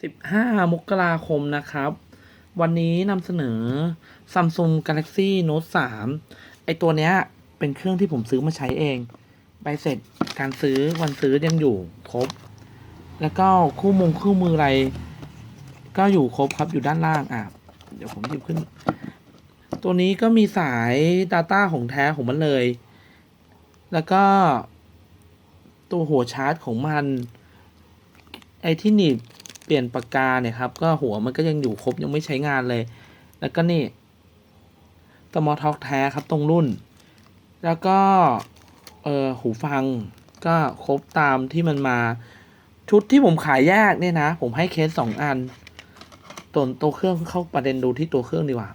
15 มกราคมนะครับ วันนี้นำเสนอ Samsung Galaxy Note 3 ไอตัวเนี้ยเป็นเครื่องที่ผมซื้อมาใช้เอง ใบเสร็จการซื้อวันซื้อยังอยู่ครบ แล้วก็คู่มงคู่มืออะไร ก็อยู่ครบครับอยู่ด้านล่างอะ เดี๋ยวผมหยิบขึ้น ตัวนี้ก็มีสาย Data ของแท้ของมันเลย แล้วก็ ตัวหัวชาร์จของมัน ไอที่หนีบ ปลี่ยนปากกาเนี่ยครับ ก็หัวมันก็ยังอยู่ครบยังไม่ใช้งานเลย แล้วก็นี่สมอท็อกแท้ครับตรงรุ่น แล้วก็เออหูฟังก็ครบตามที่มันมา ชุดที่ผมขายแยกเนี่ยนะ ผมให้เคสสองอันตัวตัวเครื่องเข้าประเด็นดูที่ตัวเครื่องดีกว่า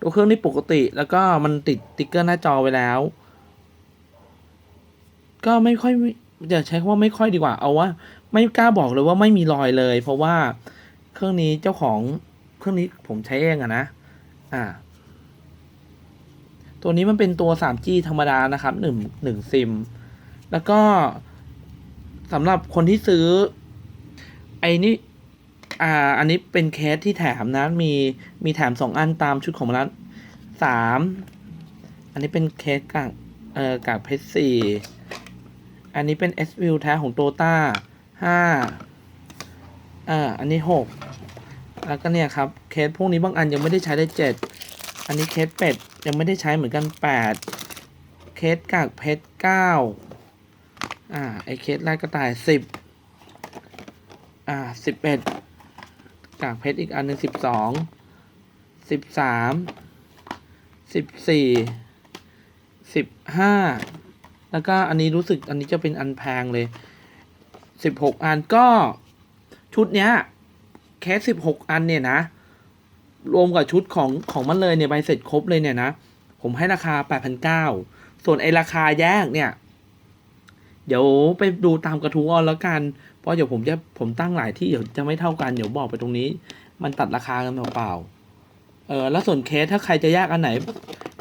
ตัวเครื่องนี่ปกติ แล้วก็มันติดติ๊กเกอร์หน้าจอไว้แล้ว ก็ไม่ค่อยอย่าใช้คำว่าไม่ค่อยดีกว่า เอาว่า ไม่กล้าบอกเลยว่าไม่มีรอยเลย เพราะว่าเครื่องนี้เจ้าของเครื่องนี้ผมใช้เองอะนะ อ่า ตัวนี้มันเป็นตัว 3G ธรรมดานะครับหนึ่งหนึ่งซิม แล้วก็สำหรับคนที่ซื้อ ไอ้นี่อ่า อันนี้เป็นเคสที่แถมนะ มี มีแถมสองอันตามชุดของร้านสาม อันนี้เป็นเคสกากเอ่อกากเพชรสี่ อันนี้เป็น S View แท้ของโตต้า ห้าอ่า อันนี้หกแล้วก็เนี่ยครับ เคสพวกนี้บางอันยังไม่ได้ใช้ได้เจ็ดอันนี้เคสเป็ดยังไม่ได้ใช้เหมือนกันแปดเคสกากเพชรเก้าอ่า ไอเคสลายกระต่ายสิบอ่าสิบเอ็ดกากเพชรอีกอันหนึ่งสิบสองสิบสามสิบสี่สิบห้าแล้วก็อันนี้รู้สึกอันนี้จะเป็นอันแพงเลย สิบหกอันก็ชุดเนี้ยแค่สิบหกอันเนี่ยนะ รวมกับชุดของของมันเลยเนี่ยใบเสร็จครบเลยเนี่ยนะ ผมให้ราคาแปดพันเก้าส่วนไอราคาแยกเนี่ย เดี๋ยวไปดูตามกระทู้เอาแล้วกัน เพราะเดี๋ยวผมจะผมตั้งหลายที่เดี๋ยวจะไม่เท่ากันเดี๋ยวบอกไปตรงนี้ มันตัดราคากันเปล่าเออแล้วส่วนเคสถ้าใครจะแยกอันไหน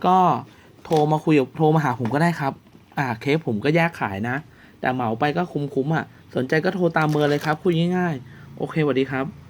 ก็โทรมาคุยโทรมาหาผมก็ได้ครับ อ่าเคสผมก็แยกขายนะ แต่เหมาไปก็คุ้มๆอะ สนใจก็โทรตามเบอร์เลยครับ คุยง่ายๆ โอเคสวัสดีครับ